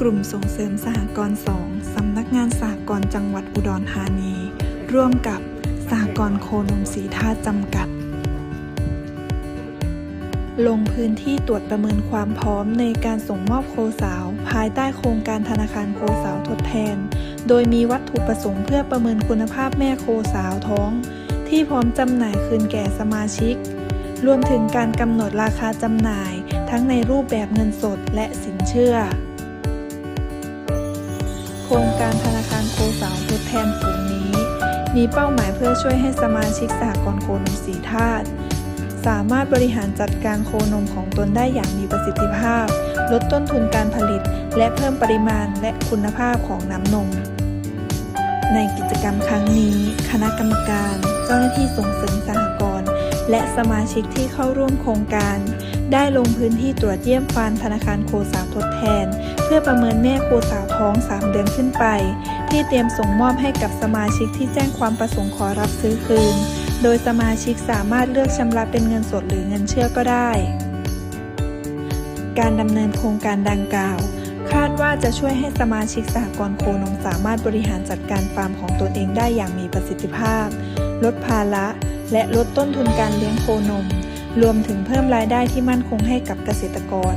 กลุ่มส่งเสริมสหกรณ์สองสำนักงานสหกรณ์จังหวัดอุดรธานี ร่วมกับสหกรณ์โคนมสีท่าจำกัด ลงพื้นที่ตรวจประเมินความพร้อมในการส่งมอบโคสาว ภายใต้โครงการธนาคารโคสาวทดแทน โดยมีวัตถุประสงค์เพื่อประเมินคุณภาพแม่โคสาวท้อง ที่พร้อมจำหน่ายคืนแก่สมาชิก รวมถึงการกำหนดราคาจำหน่าย ทั้งในรูปแบบเงินสดและสินเชื่อ มีเป้าหมายเพื่อช่วยให้สมาชิกสหกรณ์โคนมสีธาตุสามารถบริหารจัดการโคนมของตนได้อย่างมีประสิทธิภาพ ลดต้นทุนการผลิต และเพิ่มปริมาณและคุณภาพของน้ำนม ในกิจกรรมครั้งนี้ คณะกรรมการ เจ้าหน้าที่ส่งเสริมสหกรณ์และสมาชิกที่เข้าร่วมโครงการ ได้ลงพื้นที่ตรวจเยี่ยมฟาร์มธนาคารโคสาวทดแทน เพื่อประเมินแม่โคสาวท้อง 3 เดือนขึ้นไป ที่เตรียมส่งมอบให้กับสมาชิกที่แจ้งความประสงค์ขอรับซื้อคืน โดยสมาชิกสามารถเลือกชำระเป็นเงินสดหรือเงินเชื่อก็ได้ การดำเนินโครงการดังกล่าว คาดว่าจะช่วยให้สมาชิกสหกรณ์โคนมสามารถบริหารจัดการฟาร์มของตนเองได้อย่างมีประสิทธิภาพ ลดภาระ และลดต้นทุนการเลี้ยงโคนม รวมถึงเพิ่มรายได้ที่มั่นคงให้กับเกษตรกร